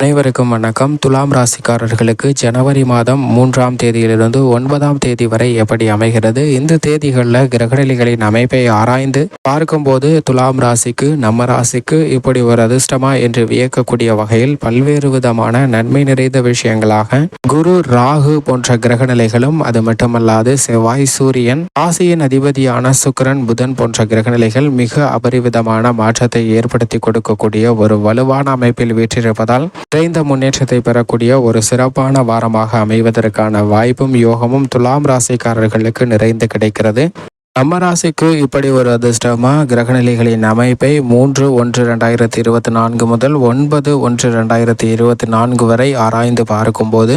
அனைவருக்கும் வணக்கம். துலாம் ராசிக்காரர்களுக்கு ஜனவரி மாதம் மூன்றாம் தேதியிலிருந்து ஒன்பதாம் தேதி வரை எப்படி அமைகிறது? இந்த தேதிகளில் கிரகநிலைகளின் அமைப்பை ஆராய்ந்து பார்க்கும்போது துலாம் ராசிக்கு நம்ம ராசிக்கு இப்படி ஒரு அதிர்ஷ்டமா என்று வியக்கக்கூடிய வகையில் பல்வேறு விதமான நன்மை நிறைந்த விஷயங்களாக குரு ராகு போன்ற கிரகநிலைகளும் அது மட்டுமல்லாது செவ்வாய் சூரியன் ராசியின் அதிபதியான சுக்கிரன் புதன் போன்ற கிரகநிலைகள் மிக அபரிவிதமான மாற்றத்தை ஏற்படுத்தி கொடுக்கக்கூடிய ஒரு வலுவான அமைப்பில் வீற்றிருப்பதால் நிறைந்த முன்னேற்றத்தை பெறக்கூடிய ஒரு சிறப்பான வாரமாக அமைவதற்கான வாய்ப்பும் யோகமும் துலாம் ராசிக்காரர்களுக்கு நிறைந்து கிடைக்கிறது. நம்ம ராசிக்கு இப்படி ஒரு அதிர்ஷ்டமா கிரகநிலைகளின் அமைப்பை மூன்று ஒன்று ரெண்டாயிரத்தி இருபத்தி நான்கு முதல் ஒன்பது ஒன்று ரெண்டாயிரத்தி இருபத்தி நான்கு வரை ஆராய்ந்து பார்க்கும்போது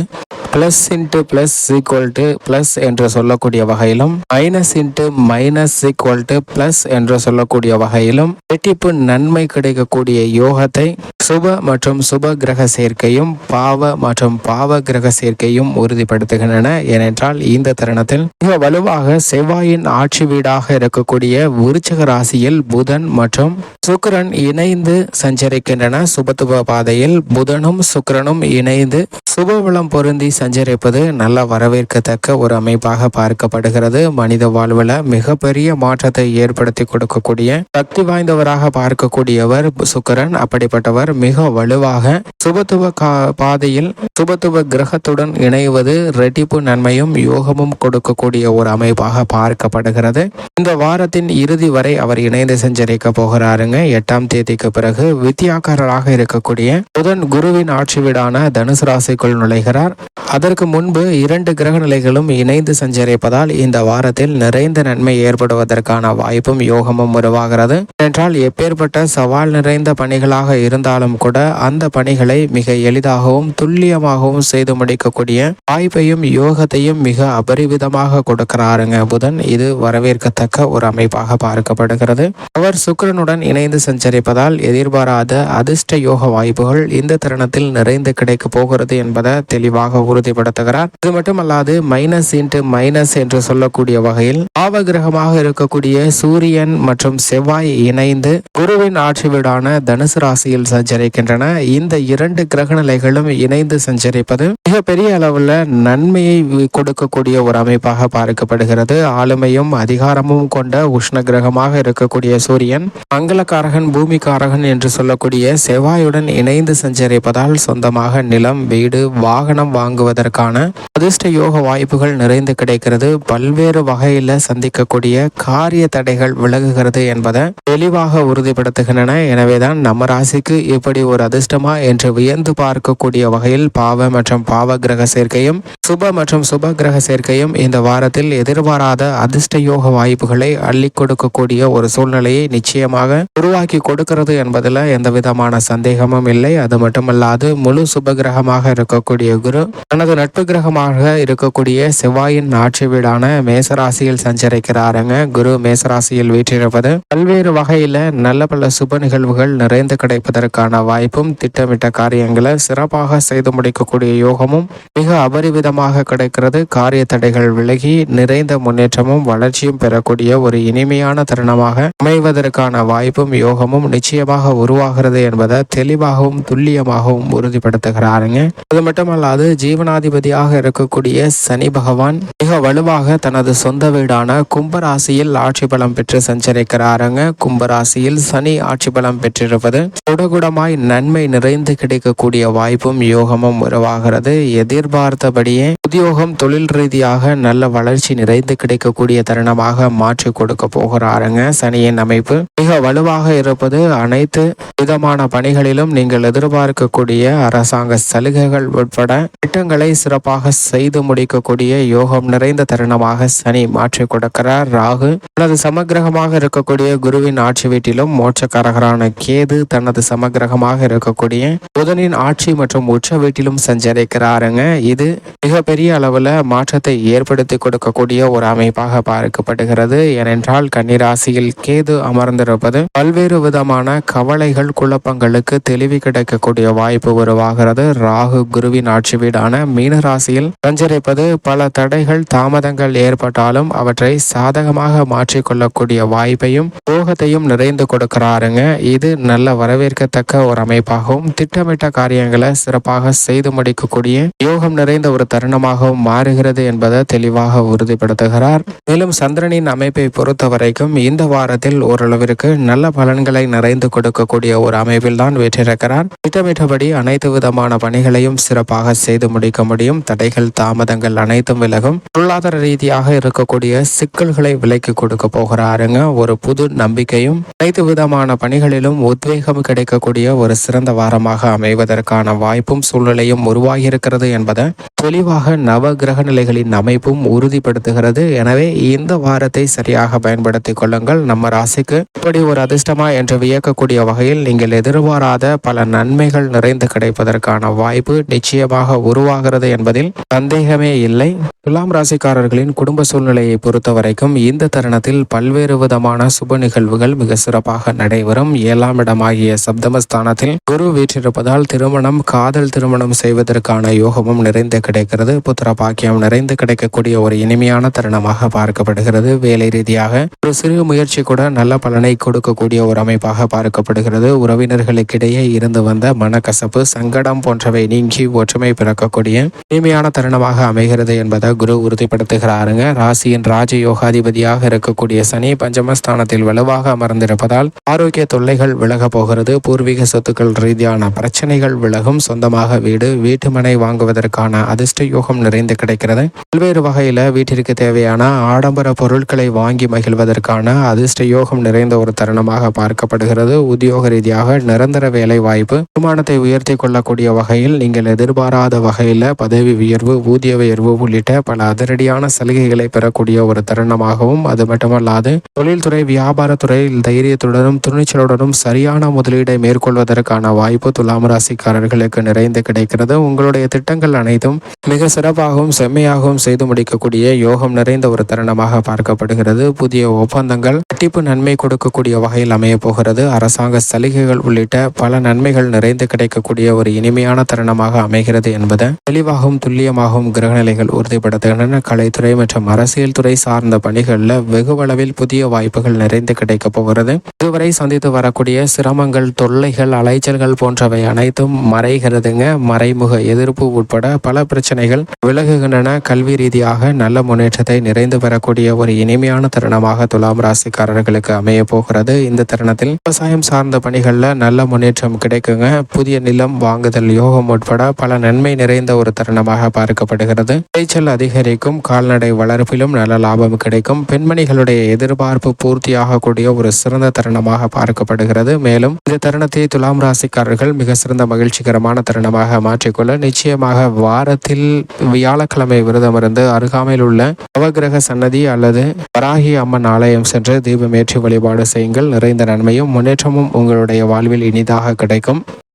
plus into plus equal to plus என்று சொல்லக்கூடிய வகையிலும் minus into minus equal to plus என்று சொல்லக்கூடிய வகையிலும் ரெட்டிப்பு நன்மை கிடைக்கக்கூடிய யோகத்தை சுப மற்றும் சுப கிரக சேர்க்கையும் பாவ மற்றும் பாவ கிரக சேர்க்கையும் உறுதிப்படுத்துகின்றன. ஏனென்றால் இந்த தருணத்தில் மிக வலுவாக செவ்வாயின் ஆட்சி வீடாக இருக்கக்கூடிய விருச்சக ராசியில் புதன் மற்றும் சுக்கரன் இணைந்து சஞ்சரிக்கின்றன. சுபத்துவ பாதையில் புதனும் சுக்கிரனும் இணைந்து சுபவளம் பொருந்தி சஞ்சரிப்பது நல்ல வரவேற்கத்தக்க ஒரு அமைப்பாக பார்க்கப்படுகிறது. மனித வாழ்வில் மிகப்பெரிய மாற்றத்தை ஏற்படுத்தி கொடுக்கக்கூடிய சக்தி வாய்ந்தவராக பார்க்கக்கூடியவர் சுக்கரன். அப்படிப்பட்டவர் மிக வலுவாக சுபத்துவ கா- பாதையில் சுபத்துவ கிரகத்துடன் இணைவது ரெட்டிப்பு நன்மையும் யோகமும் கொடுக்கக்கூடிய ஒரு அமைப்பாக பார்க்கப்படுகிறது. இந்த வாரத்தின் இறுதி வரை அவர் இணைந்து சஞ்சரிக்க போகிறாருங்க. எட்டாம் தேதிக்கு பிறகு வித்தியாக்காரராக இருக்கக்கூடிய புதன் குருவின் ஆட்சி வீடான தனுசு ராசிக்குள் நுழைகிறார். அதற்கு முன்பு இரண்டு கிரக நிலைகளும் இணைந்து சஞ்சரிப்பதால் இந்த வாரத்தில் நிறைந்த நன்மை ஏற்படுவதற்கான வாய்ப்பும் யோகமும் உருவாகிறது. என்றால் எப்பேற்பட்ட சவால் நிறைந்த பணிகளாக இருந்தாலும் கூட அந்த பணிகளை மிக எளிதாகவும் துல்லியமாகவும் செய்து முடிக்கக்கூடிய வாய்ப்பையும் யோகத்தையும் மிக அபரிவிதமாக கொடுக்கிறாருங்க புதன். இது வரவேற்கத்தக்க ஒரு அமைப்பாக பார்க்கப்படுகிறது. அவர் சுக்கரனுடன் இணைந்து சஞ்சரிப்பதால் எதிர்பாராத அதிர்ஷ்ட யோக வாய்ப்புகள் இந்த தருணத்தில் நிறைந்து கிடைக்க போகிறது என்பதை தெளிவாக உறுதிப்படுத்துகிறார். இது மட்டுமல்லாது மைனஸ் இன்ட்டு மைனஸ் என்று சொல்லக்கூடிய வகையில் ஆவ கிரகமாக இருக்கக்கூடிய சூரியன் மற்றும் செவ்வாய் இணைந்து குருவின் ஆட்சி வீடான தனுசு ராசியில் சஞ்சரிக்கின்றன. இந்த இரண்டு கிரக நிலைகளும் இணைந்து சஞ்சரிப்பது மிக பெரிய அளவுல நன்மையை கொடுக்கக்கூடிய ஒரு அமைப்பாக பார்க்கப்படுகிறது. ஆளுமையும் அதிகாரமும் கொண்ட உஷ்ண கிரகமாக இருக்கக்கூடிய சூரியன் மங்களக்காரகன் பூமிக்காரகன் என்று சொல்லக்கூடிய செவ்வாயுடன் இணைந்து சஞ்சரிப்பதால் சொந்தமாக நிலம் வீடு வாகனம் வாங்கும் வாங்குவதற்கான அதிர்ஷ்ட யோக வாய்ப்புகள் நிறைந்து கிடைக்கிறது. பல்வேறு வகையில சந்திக்கக்கூடிய காரிய தடைகள் விலகுகிறது என்பதை தெளிவாக உறுதிப்படுத்துகின்றன. எனவேதான் நம்ம ராசிக்கு இப்படி ஒரு அதிர்ஷ்டமா என்று வியந்து பார்க்கக்கூடிய வகையில் பாவ மற்றும் பாவ கிரக சேர்க்கையும் சுப மற்றும் சுப கிரக சேர்க்கையும் இந்த வாரத்தில் எதிர்பாராத அதிர்ஷ்ட யோக வாய்ப்புகளை அள்ளி கொடுக்கக்கூடிய ஒரு சூழ்நிலையை நிச்சயமாக உருவாக்கி கொடுக்கிறது என்பதில் எந்த விதமான சந்தேகமும் இல்லை. அது மட்டுமல்லாது முழு சுப கிரகமாக இருக்கக்கூடிய குரு தனது நட்பு கிரகமாக இருக்கக்கூடிய செவ்வாயின் ஆட்சி வீடான மேசராசியில் சஞ்சரிக்கிறாருங்க. குரு மேசராசியில் வீற்றிருப்பது பல்வேறு வகையில நல்ல பல சுப நிகழ்வுகள் நிறைந்து கிடைப்பதற்கான வாய்ப்பும் திட்டமிட்ட காரியங்களை சிறப்பாக செய்து முடிக்கக்கூடிய யோகமும் மிக அபரிவிதமாக கிடைக்கிறது. காரிய தடைகள் விலகி நிறைந்த முன்னேற்றமும் வளர்ச்சியும் பெறக்கூடிய ஒரு இனிமையான தருணமாக அமைவதற்கான வாய்ப்பும் யோகமும் நிச்சயமாக உருவாகிறது என்பதை தெளிவாகவும் துல்லியமாகவும் உறுதிப்படுத்துகிறாருங்க. அது மட்டுமல்லாது ஜீவனாதிபதியாக இருக்கக்கூடிய சனி பகவான் மிக வலுவாக தனது சொந்த வீடான கும்பராசியில் ஆட்சி பலம் பெற்று சஞ்சரிக்கிறாருங்க. கும்பராசியில் சனி ஆட்சி பலம் பெற்றிருப்பது குடகுடமாய் நன்மை நிறைந்து கிடைக்கக்கூடிய வாய்ப்பும் யோகமும் உருவாகிறது. எதிர்பார்த்தபடியே உத்தியோகம் தொழில் ரீதியாக நல்ல வளர்ச்சி நிறைந்து கிடைக்கக்கூடிய தருணமாக மாற்றி கொடுக்க போகிறாருங்க சனியின் அமைப்பு. மிக வலுவாக இருப்பது அனைத்து விதமான பணிகளிலும் நீங்கள் எதிர்பார்க்கக்கூடிய அரசாங்க சலுகைகள் உட்பட திட்டங்கள் சிறப்பாக செய்து முடிக்கக்கூடிய யோகம் நிறைந்த தருணமாக சனி மாற்றி கொடுக்கிறார். ராகு தனது சமக்கிரகமாக இருக்கக்கூடிய குருவின் ஆட்சி வீட்டிலும் மோட்சக்காரகரான கேது தனது சமக்கிரகமாக இருக்கக்கூடிய புதனின் ஆட்சி மற்றும் உச்ச வீட்டிலும் சஞ்சரிக்கிறாருங்க. இது மிகப்பெரிய அளவுல மாற்றத்தை ஏற்படுத்தி கொடுக்கக்கூடிய ஒரு அமைப்பாக பார்க்கப்படுகிறது. ஏனென்றால் கன்னிராசியில் கேது அமர்ந்திருப்பது பல்வேறு விதமான கவலைகள் குழப்பங்களுக்கு தெளிவு கிடைக்கக்கூடிய வாய்ப்பு உருவாகிறது. ராகு குருவின் ஆட்சி வீடான மீனராசியில் சஞ்சரிப்பது பல தடைகள் தாமதங்கள் ஏற்பட்டாலும் அவற்றை சாதகமாக மாற்றிக்கொள்ளக்கூடிய வாய்ப்பையும் போகத்தையும் நிறைந்து கொடுக்கிறாருங்க. இது நல்ல வரவேற்கத்தக்க ஒரு அமைப்பாகவும் திட்டமிட்ட காரியங்களை சிறப்பாக செய்து முடிக்கக்கூடிய யோகம் நிறைந்த ஒரு தருணமாகவும் மாறுகிறது என்பதை தெளிவாக உறுதிப்படுத்துகிறார். மேலும் சந்திரனின் அமைப்பை பொறுத்த வரைக்கும் இந்த வாரத்தில் ஓரளவிற்கு நல்ல பலன்களை நிறைந்து கொடுக்கக்கூடிய ஒரு அமைப்பில் தான் வெற்றிருக்கிறார் திட்டமிட்டபடி அனைத்து விதமான பணிகளையும் சிறப்பாக செய்து முடிக்க முடியும் தடைகள் தாமதங்கள் அனைத்தும் விலகும். பொருளாதார ரீதியாக இருக்கக்கூடிய சிக்கல்களை விலைக்கு கொடுக்க போகிறாருங்க. ஒரு புது நம்பிக்கையும் அனைத்து விதமான பணிகளிலும் உத்வேகம் கிடைக்கக்கூடிய ஒரு சிறந்த வாரமாக அமைவதற்கான வாய்ப்பும் சூழ்நிலையும் உருவாகியிருக்கிறது என்பதை தெளிவாக நவ கிரக நிலைகளின் அமைப்பும் உறுதிப்படுத்துகிறது. எனவே இந்த வாரத்தை சரியாக பயன்படுத்திக் கொள்ளுங்கள். நம்ம ராசிக்கு இப்படி ஒரு அதிர்ஷ்டமா என்று வியக்கக்கூடிய வகையில் நீங்கள் எதிர்பாராத பல நன்மைகள் நிறைந்து கிடைப்பதற்கான வாய்ப்பு நிச்சயமாக உருவாக ஆகிறது என்பதில் சந்தேகமே இல்லை. துலாம் ராசிக்காரர்களின் குடும்ப சூழ்நிலையை பொறுத்த வரைக்கும் இந்த தருணத்தில் பல்வேறு விதமான சுப நிகழ்வுகள் மிக சிறப்பாக நடைபெறும். ஏழாம் இடமாகிய சப்தமஸ்தானத்தில் குரு வீற்றிருப்பதால் திருமணம் காதல் திருமணம் செய்வதற்கான யோகமும் நிறைந்து கிடைக்கிறது. புத்திர பாக்கியம் நிறைந்து கிடைக்கக்கூடிய ஒரு இனிமையான தருணமாக பார்க்கப்படுகிறது. வேலை ரீதியாக ஒரு சிறு முயற்சி கூட நல்ல பலனை கொடுக்கக்கூடிய ஒரு அமைப்பாக பார்க்கப்படுகிறது. உறவினர்களுக்கிடையே இருந்து வந்த மனக்கசப்பு சங்கடம் போன்றவை நீங்கி ஒற்றுமை பிறக்கக்கூடிய இனிமையான தருணமாக அமைகிறது என்பதை குரு உறுதிப்படுத்துகிறாருங்க. ராசியின் ராஜ யோகாதிபதியாக இருக்கக்கூடிய சனி பஞ்சமஸ்தானத்தில் வலுவாக அமர்ந்திருப்பதால் ஆரோக்கிய தொல்லைகள் விலக போகிறது. பூர்வீக சொத்துக்கள் ரீதியான பிரச்சனைகள் விலகும். சொந்தமாக வீடு வீட்டுமனை வாங்குவதற்கான அதிர்ஷ்ட யோகம் நிறைந்து கிடைக்கிறது. பல்வேறு வகையில வீட்டிற்கு தேவையான ஆடம்பர பொருட்களை வாங்கி மகிழ்வதற்கான அதிர்ஷ்ட யோகம் நிறைந்த ஒரு தருணமாக பார்க்கப்படுகிறது. உத்தியோக ரீதியாக நிரந்தர வேலை வாய்ப்பு வருமானத்தை உயர்த்தி கொள்ளக்கூடிய வகையில் நீங்கள் எதிர்பாராத வகையில் பதவி உயர்வு ஊதிய உயர்வு உள்ளிட்ட பல அதிரடியான சலுகைகளை பெறக்கூடிய ஒரு தருணமாகவும் அது மட்டுமல்லாது தொழில்துறை வியாபாரத்துறையில் தைரியத்துடனும் துணிச்சலுடனும் சரியான முதலீடை மேற்கொள்வதற்கான வாய்ப்பு துலாம் ராசிக்காரர்களுக்கு நிறைந்து கிடைக்கிறது. உங்களுடைய திட்டங்கள் அனைத்தும் மிக சிறப்பாகவும் செம்மையாகவும் செய்து முடிக்கக்கூடிய யோகம் நிறைந்த ஒரு தருணமாக பார்க்கப்படுகிறது. புதிய ஒப்பந்தங்கள் கட்டிப்பு நன்மை கொடுக்கக்கூடிய வகையில் அமைய போகிறது. அரசாங்க சலுகைகள் உள்ளிட்ட பல நன்மைகள் நிறைந்து கிடைக்கக்கூடிய ஒரு இனிமையான தருணமாக அமைகிறது என்பதை தெளிவாகவும் துல்லியமாகவும் கிரகநிலைகள் உறுதிப்படுத்துகின்றன. கலைத்துறை மற்றும் அரசியல் துறை சார்ந்த பணிகளில் வெகுவளவில் புதிய வாய்ப்புகள் நிறைந்து கிடைக்கப் போகிறது. இதுவரை சந்தித்து வரக்கூடிய சிரமங்கள் தொல்லைகள் அலைச்சல்கள் போன்றவை அனைத்தும் மறைகிறதுங்க. மறைமுக எதிர்ப்பு உட்பட பல பிரச்சனைகள் விலகுகின்றன. கல்வி ரீதியாக நல்ல முன்னேற்றத்தை நிறைந்து பெறக்கூடிய ஒரு இனிமையான தருணமாக துலாம் ராசிக்காரர்களுக்கு அமைய போகிறது. இந்த தருணத்தில் விவசாயம் சார்ந்த பணிகளில் நல்ல முன்னேற்றம் கிடைக்குங்க. புதிய நிலம் வாங்குதல் யோகம் உட்பட பல நன்மை நிறைந்த ஒரு தருணமாக பார்க்கப்படுகிறது. விளைச்சல் அதிகரிக்கும் கால்நடை வளர்ப்பிலும் நல்ல லாபம் கிடைக்கும். பெண்மணிகளுடைய எதிர்பார்ப்பு பூர்த்தியாகக்கூடிய ஒரு சிறந்த தருணமாக பார்க்கப்படுகிறது. மேலும் இந்த தருணத்தை துலாம் ராசிக்காரர்கள் மிக சிறந்த மகிழ்ச்சிகரமான தருணமாக மாற்றிக்கொள்ள நிச்சயமாக வாரத்தில் வியாழக்கிழமை விரதமிருந்து அருகாமையில் உள்ள நவகிரக சன்னதி அல்லது வராகி அம்மன் ஆலயம் சென்று தீபமேற்றி வழிபாடு செய்யுங்கள். நிறைந்த நன்மையும் முன்னேற்றமும் உங்களுடைய வாழ்வில் இனிதாக கிடைக்கும்.